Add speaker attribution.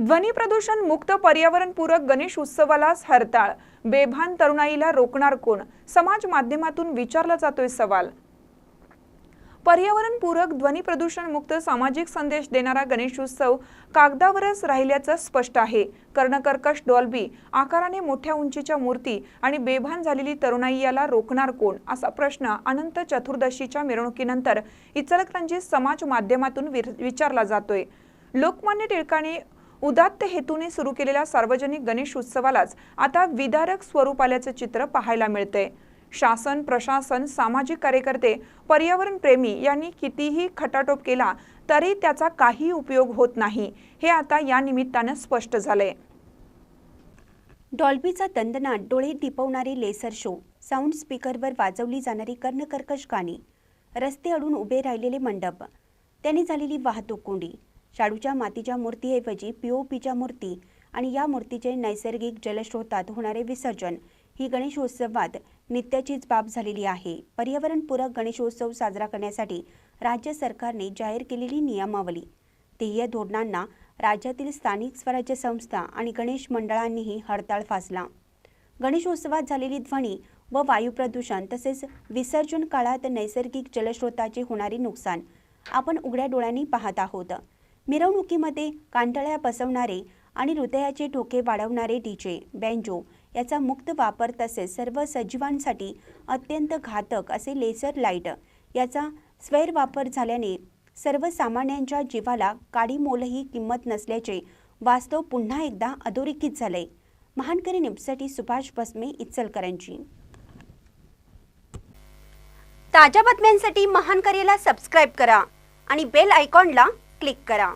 Speaker 1: ध्वनी प्रदूषण मुक्त पर्यावरणपूरक गणेश उत्सवालाच हरताळ. बेभान तरुणाईला रोखणार कोण? समाज माध्यमातून विचारला जातोय सवाल. पर्यावरणपूरक ध्वनी प्रदूषण मुक्त सामाजिक संदेश देणारा गणेशोत्सव कागदावरच राहिल्याचं स्पष्ट आहे. कर्णकर्कश डॉल्बी आकाराने मोठ्या उंचीच्या मूर्ती आणि बेभान झालेली तरुणाई याला रोखणार कोण? असा प्रश्न अनंत चतुर्दशीच्या मिरवणुकीनंतर इचलकरंजी समाज माध्यमातून विर- विचारला जातोय. लोकमान्य टिळकाने उदात्त हेतूने सुरू केलेल्या सार्वजनिक गणेश उत्सवालाच आता विदारक स्वरूप आल्याचं चित्र पाहायला मिळतंय. शासन प्रशासन सामाजिक कार्यकर्ते पर्यावरण प्रेमी यांनी कितीही खटाटोप केला तरी त्याचा काही उपयोग होत नाही हे आता या निमित्तानं स्पष्ट झालंय.
Speaker 2: डॉल्बीचा दंदनाट डोळे टिपवणारे लेसर शो साऊंड स्पीकरवर वाजवली जाणारी कर्णकर्कश गाणी रस्ते अडून उभे राहिलेले मंडप त्यांनी झालेली वाहतूक कोंडी शाडूच्या मातीच्या मूर्तीऐवजी पीओपीच्या मूर्ती आणि या मूर्तीचे नैसर्गिक जलस्रोतात होणारे विसर्जन ही गणेशोत्सवात नित्याचीच बाब झालेली आहे. पर्यावरणपूरक गणेशोत्सव साजरा करण्यासाठी राज्य सरकारने जाहीर केलेली नियमावली. ध्येय धोरणांना राज्यातील स्थानिक स्वराज्य संस्था आणि गणेश मंडळांनीही हडताळ फासला. गणेशोत्सवात झालेली ध्वनी व वायू प्रदूषण तसेच विसर्जन काळात नैसर्गिक जलस्रोताचे होणारे नुकसान आपण उघड्या डोळ्यांनी पाहत आहोत. मिरवणुकीमध्ये कांटळ्या बसवणारे आणि हृदयाचे ठोके वाढवणारे डीजे बँजो याचा मुक्त वापर तसेच सर्व सजीवांसाठी अत्यंत घातक असे लेसर लाइट याचा स्वैरवापर झाल्याने सर्वसामान्यांच्या जीवाला काडी मोलही किंमत नसल्याचे वास्तव पुन्हा एकदा अधोरेखित झाले महानकरी न्यूजसाठी सुभाष बसमे इचलकरांची ताज्या बातम्यांसाठी महानकरीला सबस्क्राईब करा आणि बेल आयकॉनला क्लिक करा.